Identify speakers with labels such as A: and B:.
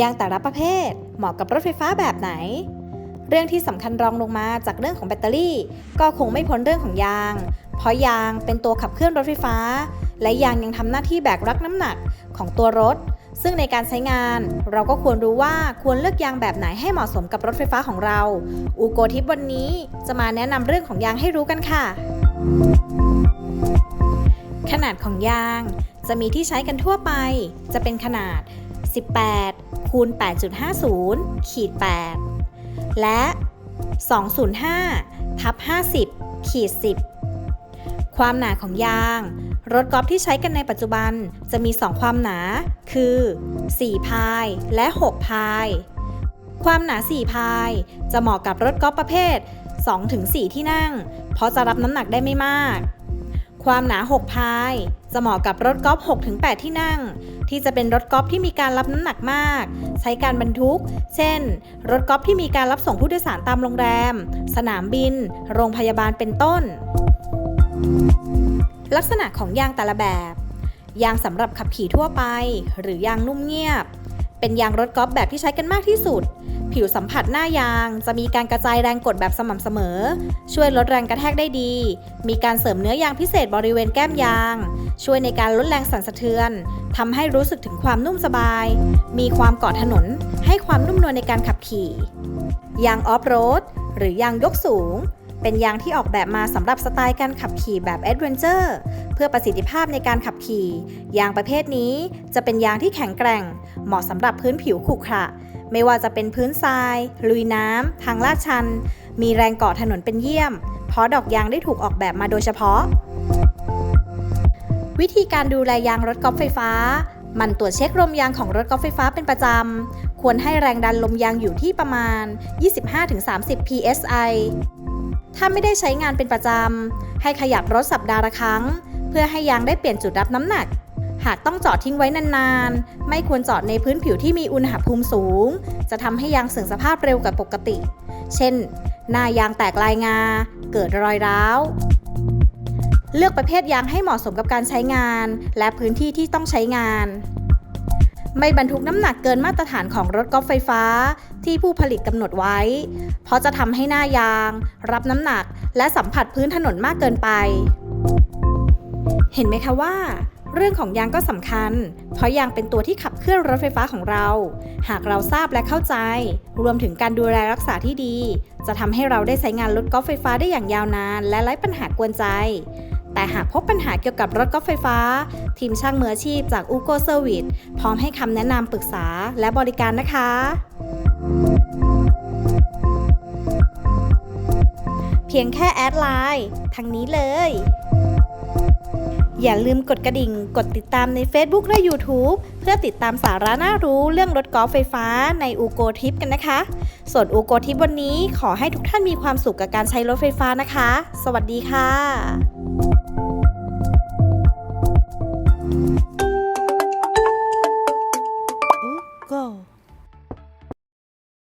A: ยางแต่ละประเภท เหมาะกับรถไฟฟ้าแบบไหน เรื่องที่สำคัญรองลงมาจากเรื่องของแบตเตอรี่ ก็คงไม่พ้นเรื่องของยาง เพราะยางเป็นตัวขับเคลื่อนรถไฟฟ้า และยางยังทำหน้าที่แบกรับน้ำหนักของตัวรถ ซึ่งในการใช้งานเราก็ควรรู้ว่าควรเลือกยางแบบไหนให้เหมาะสมกับรถไฟฟ้าของเรา อูโกทิปวันนี้จะมาแนะนำเรื่องของยางให้รู้กันค่ะ ขนาดของยางจะมีที่ใช้กันทั่วไป จะเป็นขนาด 18 คูณ 8.50 ขีด 8 และ 205 ทับ 50 ขีด 10 ความหนาของยาง รถกอล์ฟที่ใช้กันในปัจจุบันจะมี 2 ความหนา คือ 4 พายและ 6 พาย ความหนา 4 พาย จะเหมาะกับรถกอล์ฟประเภท 2-4 ที่นั่ง เพราะจะรับน้ำหนักได้ไม่มาก ความหนา 6 พาย จะเหมาะกับรถกอล์ฟ6-8 ที่นั่ง ที่จะเป็นรถกอล์ฟที่มีการรับน้ำหนักมาก ใช้การบรรทุก เช่น รถกอล์ฟที่มีการรับส่งผู้โดยสารตามโรงแรม สนามบิน โรงพยาบาลเป็นต้น ลักษณะของยางแต่ละแบบ ยางสำหรับขับขี่ทั่วไป หรือยางนุ่มเงียบ เป็นยางรถกอล์ฟแบบที่ใช้กันมากที่สุด ผิวสัมผัสหน้ายาง จะมีการกระจายแรงกดแบบสม่ำเสมอ ช่วยลดแรงกระแทกได้ดี มีการเสริมเนื้อยางพิเศษบริเวณแก้มยาง ช่วยในการลดแรงสั่นสะเทือนทำให้รู้สึกถึงความนุ่มสบาย มีความเกาะถนน ให้ความนุ่มนวลในการขับขี่ ยางออฟโรดหรือยางยกสูง เป็นยางที่ออกแบบมาสำหรับสไตล์การขับขี่แบบแอดเวนเจอร์เพื่อประสิทธิภาพในการขับขี่ ยางประเภทนี้จะเป็นยางที่แข็งแกร่ง เหมาะสำหรับพื้นผิวขรุขระไม่ว่าจะเป็นพื้นทราย ลุยน้ำ ทางลาดชัน มีแรงเกาะถนนเป็นเยี่ยม เพราะดอกยางได้ถูกออกแบบมาโดยเฉพาะ วิธีการดูแลยางรถกอล์ฟไฟฟ้า มันตรวจเช็คลมยางของรถกอล์ฟไฟฟ้าเป็นประจำ ควรให้แรงดันลมยางอยู่ที่ประมาณ 25-30 psi ถ้าไม่ได้ใช้งานเป็นประจำ ให้ขยับรถสัปดาห์ละครั้ง เพื่อให้ยางได้เปลี่ยนจุดรับน้ำหนัก หากต้องจอดทิ้งไว้นานๆ ไม่ควรจอดในพื้นผิวที่มีอุณหภูมิสูง จะทำให้ยางเสื่อมสภาพเร็วกว่าปกติ เช่น หน้ายางแตกลายงา เกิดรอยร้าว เลือกประเภทยางให้เหมาะสมกับการใช้งาน และพื้นที่ที่ต้องใช้งาน ไม่บรรทุกน้ำหนักเกินมาตรฐานของรถกอล์ฟไฟฟ้า ที่ผู้ผลิตกำหนดไว้ เพราะจะทำให้หน้ายาง รับน้ำหนัก และสัมผัสพื้นถนนมากเกินไป เห็นไหมคะว่า เรื่องของยางก็สำคัญ เพราะยางเป็นตัวที่ขับเคลื่อนรถไฟฟ้าของเรา หากเราทราบและเข้าใจ รวมถึงการดูแลรักษาที่ดี จะทำให้เราได้ใช้งานรถกอล์ฟไฟฟ้าได้อย่างยาวนาน และไร้ปัญหากวนใจ แต่หากพบปัญหาเกี่ยวกับรถกอล์ฟไฟฟ้า ทีมช่างมืออาชีพจาก u g o Service พร้อมให้คำแนะนำปรึกษาและบริการนะคะ เพียงแค่แอดไลน์ทางนี้เลย อย่าลืมกดกระดิ่ง กดติดตามใน Facebook และ YouTube เพื่อติดตามสาระน่ารู้เรื่องรถกอล์ฟไฟฟ้าในอูโกทิปกันนะคะ ส่วนอูโกทิปวันนี้ขอให้ทุกท่านมีความสุขกับการใช้รถไฟฟ้านะคะ สวัสดีค่ะ Thank you.